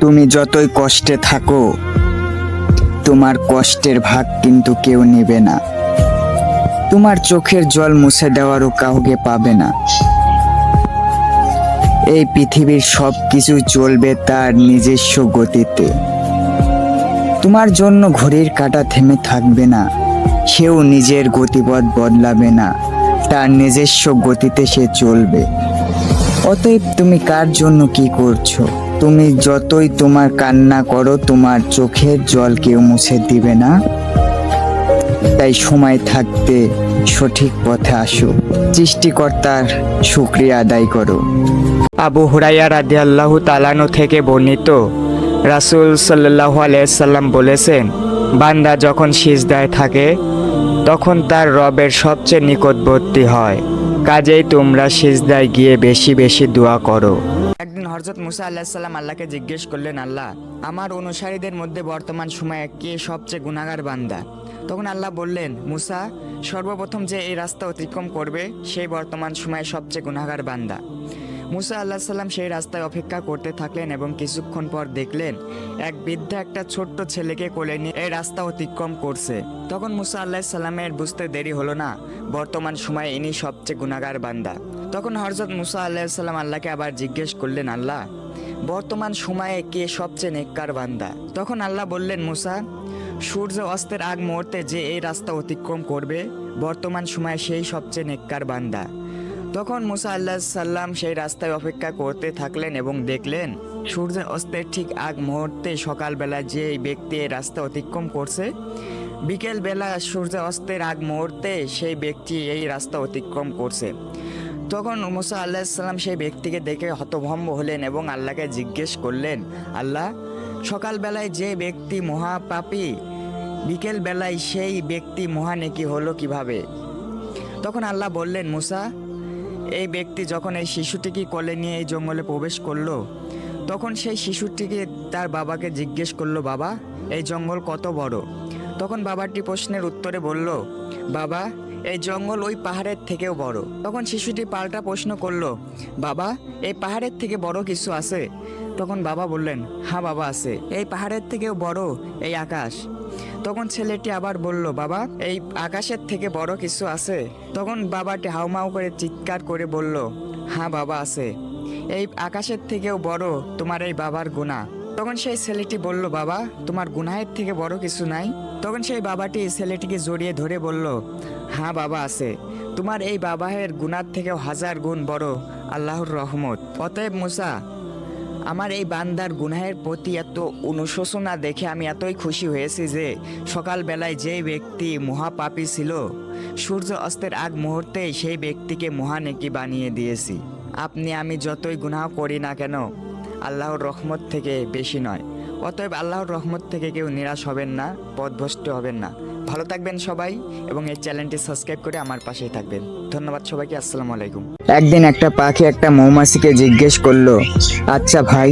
তুমি যতই কষ্টে থাকো, তোমার কষ্টের ভাগ কিন্তু কেউ নেবে না। তোমার চোখের জল মুছে দেওয়ারও কাউকে পাবে না। এই পৃথিবীর সব কিছু চলবে তার নিজস্ব গতিতে। তোমার জন্য ঘড়ির কাঁটা থেমে থাকবে না। সেও নিজের গতিপথ বদলাবে না। তার নিজস্ব গতিতে সে চলবে। অতএব তুমি কার জন্য কি করছ? তুমি যতই তোমার কান্না করো, তোমার চোখের জল কেউ মুছে দিবে না। তাই সময় থাকতে সঠিক পথে আসো। সৃষ্টিকর্তার শুক্রিয়া আদায় করো। আবু হুরাইয়া রাদি আল্লাহ তালানো থেকে বর্ণিত, রাসুল সাল্লাহ আলাইসাল্লাম বলেছেন, বান্দা যখন সিজদায় থাকে, তখন তার রবের সবচেয়ে নিকটবর্তী হয়। কাজেই তোমরা সিজদায় গিয়ে বেশি বেশি দোয়া করো। হরজত মুসা আল্লাহ সাল্লাম আল্লাহকে জিজ্ঞেস করলেন, আল্লাহ, আমার অনুসারীদের মধ্যে বর্তমান সময়ে কে সবচেয়ে গুণাগার বান্দা? তখন আল্লাহ বললেন, মুসা, সর্বপ্রথম যে এই রাস্তা অতিক্রম করবে, সেই বর্তমান সময়ে সবচেয়ে গুণাগার বান্দা। মুসা আল্লাহ সাল্লাম সেই রাস্তায় অপেক্ষা করতে থাকলেন এবং কিছুক্ষণ পর দেখলেন, এক বৃদ্ধা একটা ছোট্ট ছেলেকে কোলে নিয়ে এই রাস্তা অতিক্রম করছে। তখন মুসা আল্লাহ সাল্লামের বুঝতে দেরি হলো না। বর্তমান সময়ে ইনি সবচেয়ে গুণাগার বান্দা। তখন হরজত মুসা আল্লাহ সাল্লাম আল্লাহকে আবার জিজ্ঞেস করলেন, আল্লাহ, বর্তমান সময়ে কে সবচেয়ে নেককার বান্দা? তখন আল্লাহ বললেন, মুসা, সূর্য অস্তের আগ মুহূর্তে যে এই রাস্তা অতিক্রম করবে, বর্তমান সময়ে সেই সবচেয়ে নেককার বান্দা। তখন মুসা আল্লাহ সাল্লাম সেই রাস্তায় অপেক্ষা করতে থাকলেন এবং দেখলেন সূর্য অস্তের ঠিক আগ মুহূর্তে সকালবেলা যে ব্যক্তি এই রাস্তা অতিক্রম করছে বিকেল বেলা সূর্য অস্তের আগ মুহূর্তে সেই ব্যক্তি এই রাস্তা অতিক্রম করছে। তখন মুসা আল্লাহ সাল্লাম সেই ব্যক্তিকে দেখে হতভম্ব হলেন এবং আল্লাহকে জিজ্ঞেস করলেন, আল্লাহ, সকালবেলায় যে ব্যক্তি মহাপাপী বিকেল বেলায় সেই ব্যক্তি মহানেকি হলো কীভাবে? তখন আল্লাহ বললেন, মুসা এই ব্যক্তি যখন এই শিশুটিকে কোলে নিয়ে এই জঙ্গলে প্রবেশ করল, তখন সেই শিশুটিকে তার বাবাকে জিজ্ঞেস করল, বাবা, এই জঙ্গল কত বড়? তখন বাবাটি প্রশ্নের উত্তরে বলল, বাবা, এই জঙ্গল ওই পাহাড়ের থেকেও বড়। তখন শিশুটি পাল্টা প্রশ্ন করল, বাবা, এই পাহাড়ের থেকে বড় কিছু আছে? তখন বাবা বললেন হ্যাঁ বাবা আছে। এই পাহাড়ের থেকেও বড় এই আকাশ। তখন ছেলেটি আবার বলল, বাবা, এই আকাশের থেকে বড় কিছু আছে? তখন বাবাটি হাউমাউ করে চিৎকার করে বলল হ্যাঁ বাবা আছে। এই আকাশের থেকেও বড় তোমার এই বাবার গুণা। তখন সেই ছেলেটি বলল, বাবা, তোমার গুনাহের থেকে বড় কিছু নাই? তখন সেই বাবাটি ছেলেটিকে জড়িয়ে ধরে বলল হ্যাঁ বাবা আছে। তোমার এই বাবাহের গুনার থেকেও হাজার গুণ বড় আল্লাহর রহমত। অতএব মুসা আমার এই বান্দার গুনাহের প্রতি এত অনুশোচনা দেখে আমি এতই খুশি হয়েছি যে সকালবেলায় যেই ব্যক্তি মহাপাপী ছিল, সূর্য অস্তের আগ মুহূর্তেই সেই ব্যক্তিকে মহানেকি বানিয়ে দিয়েছি। আপনি, আমি যতই গুনাহ করি না কেন, আল্লাহর রহমত থেকে বেশি নয়। অতএব আল্লাহর রহমত থেকে কেউ নিরাশ হবেন না, পথভ্রষ্ট হবেন না। ভালো থাকবেন সবাই এবং এই চ্যানেলটি সাবস্ক্রাইব করে আমার পাশেই থাকবেন। ধন্যবাদ সবাইকে, আসসালামু আলাইকুম। একদিন একটা পাখি একটা মৌমাছিকে জিজ্ঞেস করল আচ্ছা ভাই,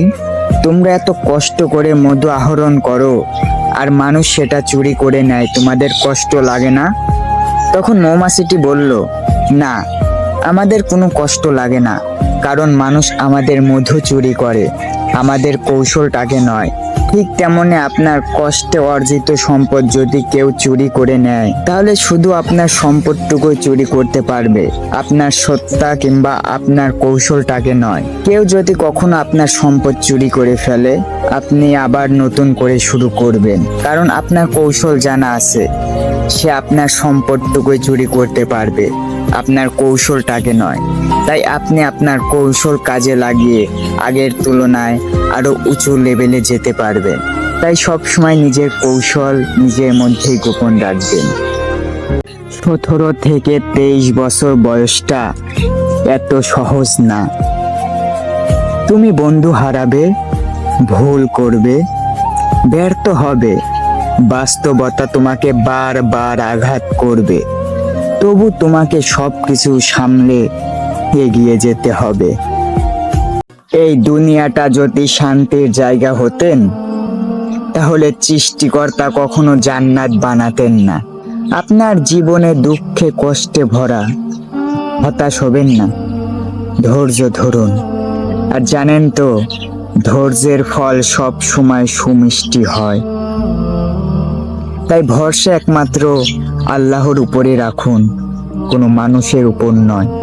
তোমরা এত কষ্ট করে মধু আহরণ করো আর মানুষ সেটা চুরি করে নেয়, তোমাদের কষ্ট লাগে না? তখন মৌমাছিটি বলল, না, আমাদের কোনো কষ্ট লাগে না, কারণ মানুষ আমাদের মধু চুরি করে। আমাদের কৌশলটাকে নয়। ঠিক তেমনি আপনার কষ্টে অর্জিত সম্পদ যদি কেউ চুরি করে নেয়, তাহলে শুধু আপনার সম্পদটুকুই চুরি করতে পারবে। আপনার সত্তা কিংবা আপনার কৌশলটাকে নয়। কেউ যদি কখনো আপনার সম্পদ চুরি করে ফেলে, আপনি আবার নতুন করে শুরু করবেন। কারণ আপনার কৌশল জানা আছে। সে আপনার সম্পদটুকুই চুরি করতে পারবে। আপনার কৌশলটাকে নয়। তাই আপনি আপনার কৌশল কাজে লাগিয়ে আগের তুলনায় আরও উঁচু লেভেলে যেতে পারবেন। তাই সব সময় নিজের কৌশল নিজের মধ্যেই গোপন রাখবেন। সতেরো থেকে তেইশ বছর বয়সটা এত সহজ না। তুমি বন্ধু হারাবে, ভুল করবে, ব্যর্থ হবে, বাস্তবতা তোমাকে বারবার আঘাত করবে। তবু তোমাকে সবকিছু সামলে এগিয়ে যেতে হবে। এই দুনিয়াটা যদি শান্তির জায়গা হতেন, তাহলে সৃষ্টিকর্তা কখনো জান্নাত বানাতেন না। আপনার জীবনে দুঃখে কষ্টে ভরা হতাশ হবেন না। ধৈর্য ধরুন। আর জানেন তো, ধৈর্যের ফল সব সময় সুমিষ্টি হয়। তাই ভরসা একমাত্র আল্লাহর উপরে রাখুন কোনো মানুষের উপর নয়।